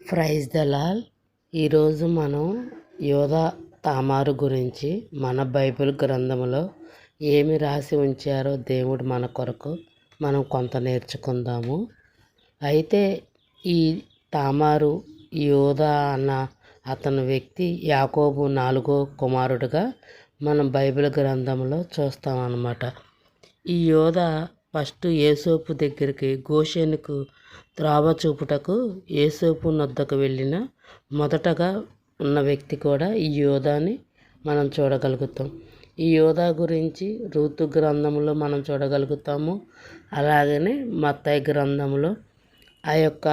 Praise Dalal ఈరోజు మనం యోధా తామారు గురించి మన బైబిల్ గ్రంథంలో ఏమి రాసి ఉంచారో దేవుడు మన కొరకు మనం కొంత నేర్చుకుందాము. అయితే ఈ తామారు యోధా అన్న అతని వ్యక్తి యాకోబు నాలుగో కుమారుడుగా మనం బైబిల్ గ్రంథంలో చూస్తామన్నమాట. ఈ యోధ ఫస్ట్ ఏసోపు దగ్గరికి గోషెనుకు త్రావ చూపుటకు ఏసోపు నొద్దకు వెళ్ళిన మొదటగా ఉన్న వ్యక్తి కూడా ఈ యోధాని మనం చూడగలుగుతాం. ఈ యోధా గురించి ఋతు గ్రంథంలో మనం చూడగలుగుతాము. అలాగనే మత్తాయి గ్రంథంలో ఆ యొక్క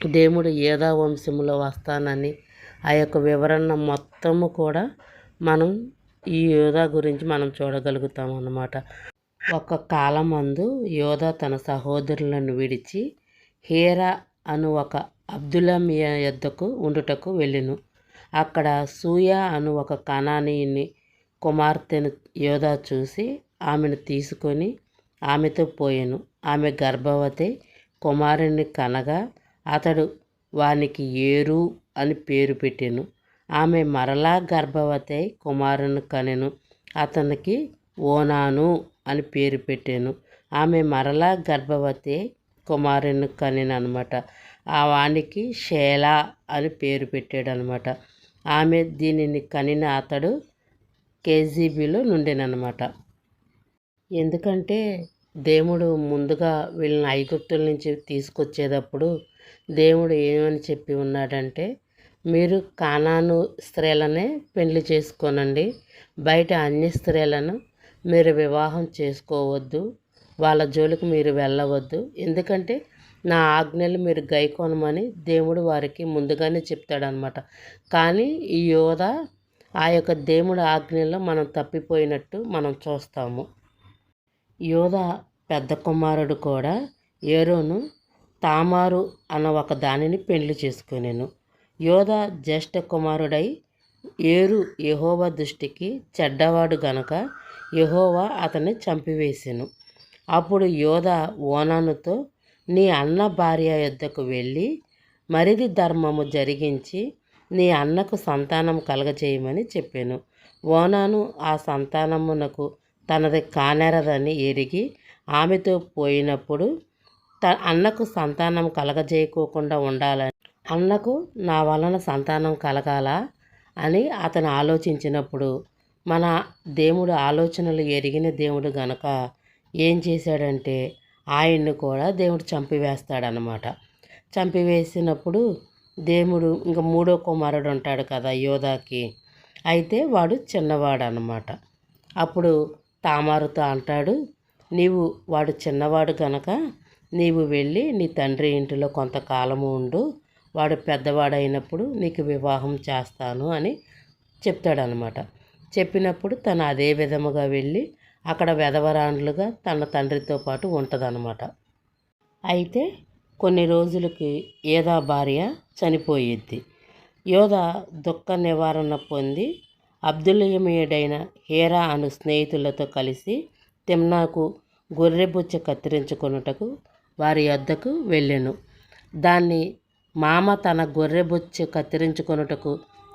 దేవుడు యోధా వంశంలో వస్తానని ఆ యొక్క వివరణ మొత్తము కూడా మనం ఈ యోధా గురించి మనం చూడగలుగుతాం అన్నమాట ఒక కాలమందు యోధ తన సహోదరులను విడిచి హేరా అను ఒక అబ్దులమియా యొద్దకు ఉండుటకు వెళ్ళెను. అక్కడ సూయా అను ఒక కణానీయుని కుమార్తెను యోధ చూసి ఆమెను తీసుకొని ఆమెతో పోయాను. ఆమె గర్భవతి కుమారుని కనగా అతడు వానికి ఏరు అని పేరు పెట్టాను. ఆమె మరలా గర్భవతి కుమారుని కనెను. అతనికి ఓనాను అని పేరు పెట్టాను. ఆమె మరలా గర్భవతి కుమారుని కనినమాట ఆ వానికి షేలా అని పేరు పెట్టాడు అనమాట ఆమె దీనిని కనిన అతడు కేజీబీలో నుండేనమాట ఎందుకంటే దేవుడు ముందుగా వీళ్ళని ఐగుప్తుల నుంచి తీసుకొచ్చేటప్పుడు దేవుడు ఏమని చెప్పి ఉన్నాడంటే మీరు కానాను స్త్రీలనే పెళ్ళి చేసుకోనండి. బయట అన్ని స్త్రీలను మీరు వివాహం చేసుకోవద్దు. వాళ్ళ జోలికి మీరు వెళ్ళవద్దు. ఎందుకంటే నా ఆజ్ఞలు మీరు గైకొనమని దేవుడు వారికి ముందుగానే చెప్తాడనమాట కానీ ఈ యోధ ఆ యొక్క దేవుడి ఆజ్ఞల్లో మనం తప్పిపోయినట్టు మనం చూస్తాము. యోధ పెద్ద కుమారుడు కూడా ఏరోను తామారు అన్న ఒక దానిని పెళ్ళి చేసుకునేను. యోధ జ్యేష్ఠ కుమారుడై ఏరు యహోవ దృష్టికి చెడ్డవాడు గనక యహోవా అతన్ని చంపివేసెను. అప్పుడు యోధ ఓనానుతో నీ అన్న భార్య యొద్దకు వెళ్ళి మరిది ధర్మము జరిగించి నీ అన్నకు సంతానం కలగజేయమని చెప్పాను. ఓనాను ఆ సంతానమునకు తనది కానేరదని ఎరిగి ఆమెతో పోయినప్పుడు త అన్నకు సంతానం కలగజేయకోకుండా ఉండాలని అన్నకు నా వలన సంతానం కలగాల అని అతను ఆలోచించినప్పుడు మన దేవుడు ఆలోచనలు ఎరిగిన దేవుడు గనక ఏం చేశాడంటే ఆయన్ని కూడా దేవుడు చంపివేస్తాడనమాట చంపివేసినప్పుడు దేవుడు ఇంకా మూడో కుమారుడు ఉంటాడు కదా యోధాకి. అయితే వాడు చిన్నవాడు అనమాట అప్పుడు తామారుతో అంటాడు నీవు వాడు చిన్నవాడు గనక నీవు వెళ్ళి నీ తండ్రి ఇంటిలో కొంతకాలము ఉండు వాడు పెద్దవాడైనప్పుడు నీకు వివాహం చేస్తాను అని చెప్తాడనమాట చెప్పినప్పుడు తను అదే విధముగా వెళ్ళి అక్కడ వెధవరాండ్లుగా తన తండ్రితో పాటు ఉంటుందన్నమాట. అయితే కొన్ని రోజులకి యోధా భార్య చనిపోయిద్ది. యోధ దుఃఖ నివారణ పొంది అబ్దుల్యమీయుడైన హేరా అను స్నేహితులతో కలిసి తిమ్నాకు గొర్రెబుచ్చ కత్తిరించుకొనుటకు వారి వద్దకు వెళ్ళెను. దాన్ని మామ తన గొర్రెబుచ్చ కత్తిరించుకొనుటకు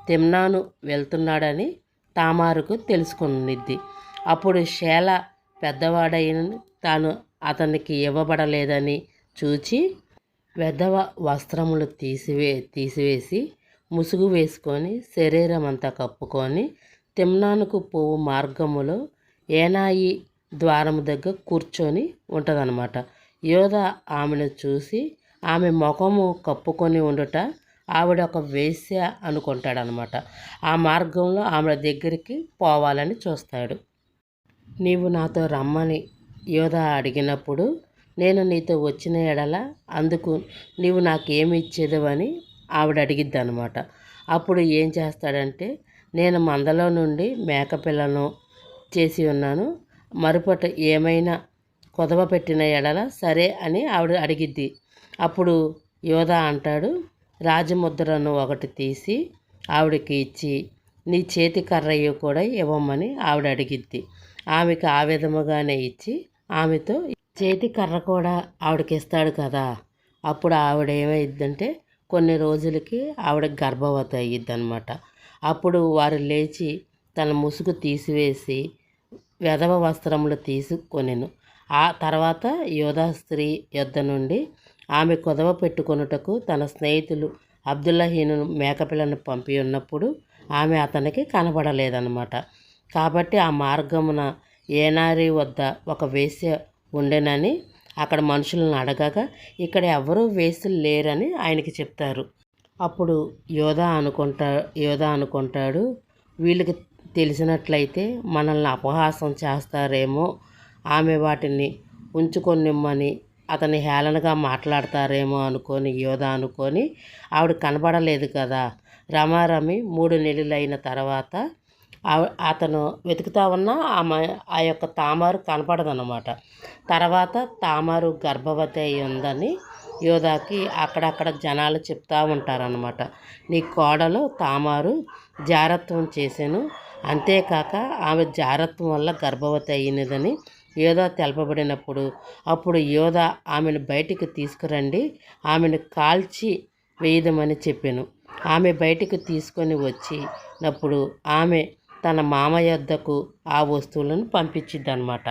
తిమ్నాను వెళ్తున్నాడని తామారుకు తెలుసుకునిద్ది అప్పుడు శేల పెద్దవాడైన తాను అతనికి ఇవ్వబడలేదని చూచి వెధవ వస్త్రములు తీసివే తీసివేసి ముసుగు వేసుకొని శరీరం అంతా కప్పుకొని తిమ్నానుకు పోవు మార్గములో ఏనాయి ద్వారము దగ్గర కూర్చొని ఉంటుందన్నమాట. యోధ ఆమెను చూసి ఆమె ముఖము కప్పుకొని ఉండుట ఆవిడ ఒక వేశ్య అనుకుంటాడనమాట. ఆ మార్గంలో ఆమె దగ్గరికి పోవాలని చూస్తాడు. నీవు నాతో రమ్మని యోధ అడిగినప్పుడు నేను నీతో వచ్చిన ఎడల అందుకు నీవు నాకేమి ఇచ్చేదవని ఆవిడ అడిగిద్ది అనమాట అప్పుడు ఏం చేస్తాడంటే నేను మందలో నుండి మేకపిల్లను చేసి ఉన్నాను. మరుపట ఏమైనా కొదవ పెట్టిన ఎడల సరే అని ఆవిడ అడిగిద్ది. అప్పుడు యోధ అంటాడు రాజముద్రను ఒకటి తీసి ఆవిడకి ఇచ్చి నీ చేతి కర్రయ్య కూడా ఇవ్వమని ఆవిడ అడిగిద్ది. ఆమెకు ఆ విధముగానే ఇచ్చి ఆమెతో చేతి కర్ర కూడా ఆవిడకి ఇస్తాడు కదా. అప్పుడు ఆవిడ ఏమైందంటే కొన్ని రోజులకి ఆవిడ గర్భవతి అయ్యిద్ది అనమాట అప్పుడు వారు లేచి తన ముసుగు తీసివేసి వెధవ వస్త్రములు తీసుకొనిను. ఆ తర్వాత యోధా స్త్రీ యొద్ద నుండి ఆమె కొదవ పెట్టుకొనుటకు తన స్నేహితులు అబ్దుల్లహీను మేకపిల్లను పంపి ఉన్నప్పుడు ఆమె అతనికి కనబడలేదన్నమాట. కాబట్టి ఆ మార్గమున ఏనారి వద్ద ఒక వేశ్య ఉండెనని అక్కడ మనుషులను అడగగా ఇక్కడ ఎవరూ వేసులు లేరని ఆయనకి చెప్తారు. అప్పుడు యోధా అనుకుంటా యోధా అనుకుంటాడు వీళ్ళకి తెలిసినట్లయితే మనల్ని అపహాసం చేస్తారేమో ఆమె వాటిని ఉంచుకొనిమ్మని అతని హేళనగా మాట్లాడతారేమో అనుకొని యోధ అనుకొని ఆవిడ కనబడలేదు కదా. రమారమి మూడు నెలలు అయిన తర్వాత అతను వెతుకుతా ఉన్నా ఆమె ఆ యొక్క తామారు కనపడదన్నమాట. తర్వాత తామారు గర్భవతి అయి ఉందని యోధాకి అక్కడక్కడ జనాలు చెప్తా ఉంటారనమాట నీ కోడలు తామారు జారత్వం చేశాను అంతేకాక ఆమె జారత్వం వల్ల గర్భవతి అయినదని యోధ తెలపబడినప్పుడు అప్పుడు యోధ ఆమెను బయటికి తీసుకురండి ఆమెను కాల్చి వేయదమని చెప్పాను. ఆమె బయటికి తీసుకొని వచ్చినప్పుడు ఆమె తన మామ యొద్దకు ఆ వస్తువులను పంపించిద్దనమాట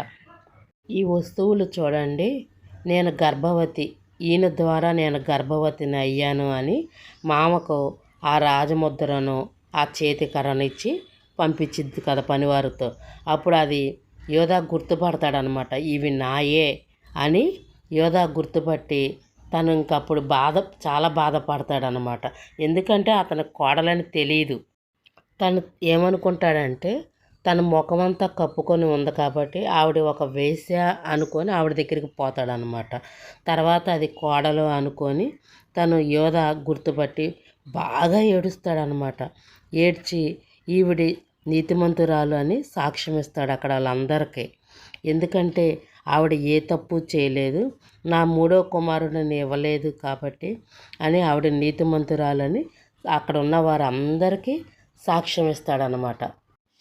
ఈ వస్తువులు చూడండి నేను గర్భవతి ఈయన ద్వారా నేను గర్భవతిని అయ్యాను అని మామకు ఆ రాజముద్రను ఆ చేతికరను ఇచ్చి పంపించిద్ది కదా పనివారితో. అప్పుడు అది యోధా గుర్తుపడతాడనమాట ఇవి నాయే అని యోధా గుర్తుపట్టి తను ఇంకప్పుడు బాధ చాలా బాధపడతాడనమాట. ఎందుకంటే అతని కోడలని తెలియదు తను ఏమనుకుంటాడంటే తన ముఖమంతా కప్పుకొని ఉంది కాబట్టి ఆవిడ ఒక వేశ్య అనుకొని ఆవిడ దగ్గరికి పోతాడనమాట. తర్వాత అది కోడలు అనుకొని తను యోధ గుర్తుపట్టి బాగా ఏడుస్తాడనమాట. ఏడ్చి ఈవిడి నీతిమంతురాలు అని సాక్ష్యం ఇస్తాడు అక్కడ వాళ్ళందరికీ. ఎందుకంటే ఆవిడ ఏ తప్పు చేయలేదు నా మూడో కుమారుడిని ఇవ్వలేదు కాబట్టి అని ఆవిడ నీతిమంతురాలని అక్కడ ఉన్న వారందరికీ సాక్ష్యం ఇస్తాడనమాట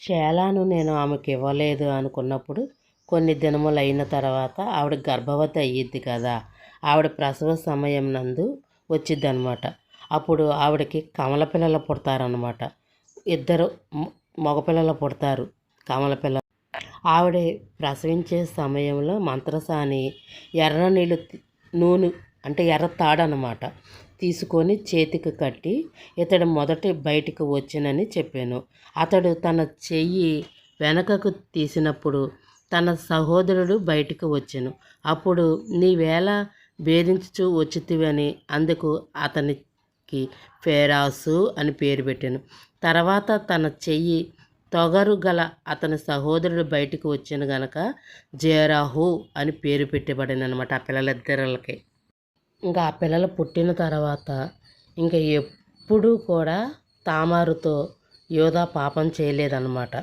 శేలాను నేను ఆమెకి ఇవ్వలేదు అనుకున్నప్పుడు కొన్ని దినములు అయిన తర్వాత ఆవిడ గర్భవతి అయ్యిద్ది కదా ఆవిడ ప్రసవ సమయం నందు వచ్చిద్దనమాట అప్పుడు ఆవిడకి కమల పిల్లలు పుడతారనమాట ఇద్దరు మగపిల్లలు పుడతారు కమల పిల్లలు. ఆవిడ ప్రసవించే సమయంలో మంత్రసాని ఎర్ర నీళ్ళు నూనె అంటే ఎర్ర తాడనమాట తీసుకొని చేతికి కట్టి ఇతడు మొదటి బయటికి వచ్చినని చెప్పాను. అతడు తన చెయ్యి వెనకకు తీసినప్పుడు తన సహోదరుడు బయటికి వచ్చాను. అప్పుడు నీవేళ భేదించుచు వచ్చితివని అందుకు అతనికి ఫేరాసు అని పేరు పెట్టాను. తర్వాత తన చెయ్యి తొగరు గల అతని సహోదరుడు బయటికి వచ్చిన గనక జేరాహు అని పేరు పెట్టబడింది అనమాట ఆ పిల్లలిద్దరికి. ఇంకా ఆ పిల్లలు పుట్టిన తర్వాత ఇంకా ఎప్పుడూ కూడా తామారుతో యోధా పాపం చేయలేదన్నమాట.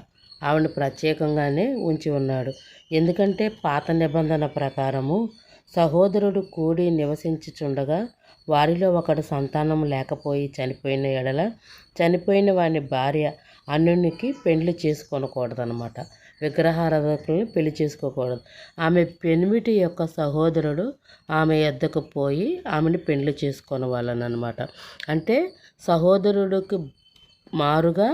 ఆవిడ ప్రత్యేకంగానే ఉంచి ఉన్నాడు. ఎందుకంటే పాత నిబంధన ప్రకారము సహోదరుడు కూడి నివసించుచుండగా వారిలో ఒకడు సంతానం లేకపోయి చనిపోయిన ఎడల చనిపోయిన వాని భార్య అన్యునికి పెండ్లి చేసుకోనకూడదనమాట విగ్రహారాధకులను పెళ్ళి చేసుకోకూడదు. ఆమె పెనిమిటి యొక్క సహోదరుడు ఆమె ఎద్దకు పోయి ఆమెను పెండ్లి చేసుకోనవాలనమాట అంటే సహోదరుడికి మారుగా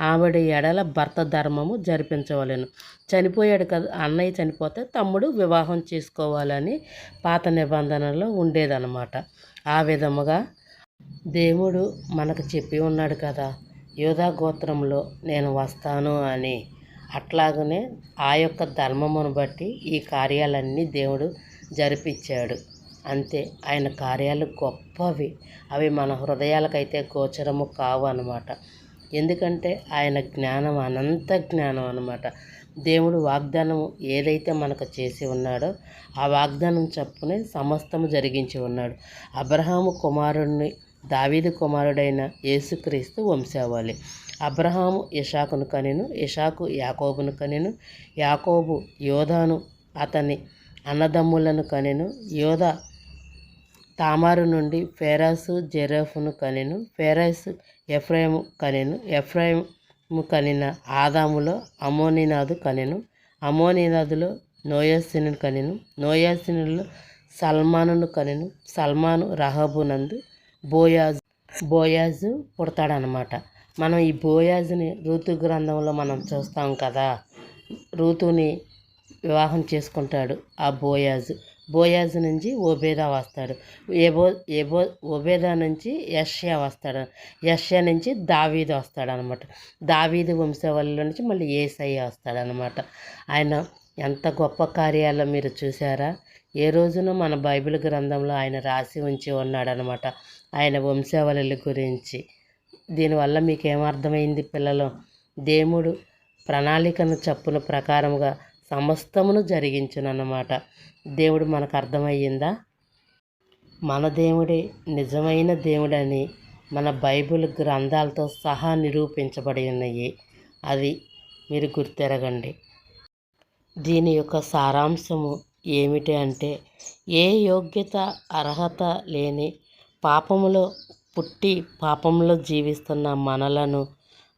ఆవిడ ఎడల భర్త ధర్మము జరిపించవలెను. చనిపోయాడు కదా అన్నయ్య చనిపోతే తమ్ముడు వివాహం చేసుకోవాలని పాత నిబంధనలో ఉండేదన్నమాట. ఆ విధముగా దేవుడు మనకు చెప్పి ఉన్నాడు కదా యోధా గోత్రంలో నేను వస్తాను అని. అట్లాగనే ఆ యొక్క ధర్మమును బట్టి ఈ కార్యాలన్నీ దేవుడు జరిపించాడు అంతే ఆయన కార్యాలు గొప్పవి. అవి మన హృదయాలకైతే గోచరము కావు అన్నమాట. ఎందుకంటే ఆయన జ్ఞానం అనంత జ్ఞానం అన్నమాట. దేవుడు వాగ్దానం ఏదైతే మనకు చేసి ఉన్నాడో ఆ వాగ్దానం చప్పునే సమస్తము జరిగించి ఉన్నాడు. అబ్రహాము కుమారుడిని దావీదు కుమారుడైన యేసుక్రీస్తు వంశావళి. అబ్రహాము ఇషాకును కనెను ఇషాకు యాకోబును కనెను యాకోబు యోధాను అతని అన్నదమ్ములను కనెను యోధ తామారు నుండి ఫెరాసు జెరఫును కనెను ఫెరాసు ఎఫ్రాయిము కనెను ఎఫ్రాయిము కనిన ఆదాములో అమోనినాదు కనెను. అమోనినాదులో నోయాసిను కనెను. నోయాసినులో సల్మానును కనెను. సల్మాను రహబునందు బోయాజు బోయాజు పుడతాడనమాట మనం ఈ బోయాజుని ఋతు గ్రంథంలో మనం చూస్తాం కదా. ఋతుని వివాహం చేసుకుంటాడు ఆ బోయాజు. బోయాజు నుంచి ఓబేదా వస్తాడు. ఏబో ఏబో ఓబేదా నుంచి యష్యా వస్తాడు. యష్యా నుంచి దావీదు వస్తాడు అనమాట దావీదు వంశవల్లిలో నుంచి మళ్ళీ ఏసయ్య వస్తాడనమాట. ఆయన ఎంత గొప్ప కార్యాలు మీరు చూసారా ఏ రోజున మన బైబిల్ గ్రంథంలో ఆయన రాసి ఉంచి ఉన్నాడనమాట. ఆయన వంశావళుల గురించి. దీనివల్ల మీకు ఏమర్థమైంది పిల్లలు? దేవుడు ప్రణాళికను చప్పున ప్రకారముగా సమస్తమును జరిగించునన్నమాట. దేవుడు మనకు అర్థమయ్యిందా? మన దేవుడే నిజమైన దేవుడని మన బైబిల్ గ్రంథాలతో సహా నిరూపించబడి ఉన్నాయి. అది మీరు గుర్తెరగండి. దీని యొక్క సారాంశము ఏమిటి అంటే ఏ యోగ్యత అర్హత లేని పాపములో పుట్టి పాపంలో జీవిస్తున్న మనలను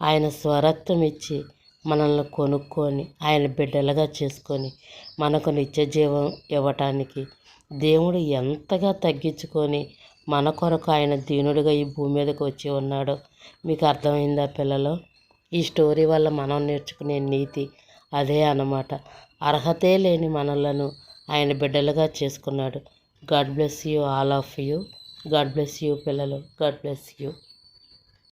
ఆయన స్వరత్వం ఇచ్చి మనల్ని కొనుక్కొని ఆయన బిడ్డలుగా చేసుకొని మనకు నిత్య జీవం ఇవ్వటానికి దేవుడు ఎంతగా తగ్గించుకొని మన కొరకు ఆయన దీనుడిగా ఈ భూమి మీదకి వచ్చి ఉన్నాడో మీకు అర్థమైందా పిల్లలు? ఈ స్టోరీ వల్ల మనం నేర్చుకునే నీతి అదే అన్నమాట. అర్హతే లేని మనలను ఆయన బిడ్డలుగా చేసుకున్నాడు. God bless you all of you. God bless you పిల్లలు. God bless you.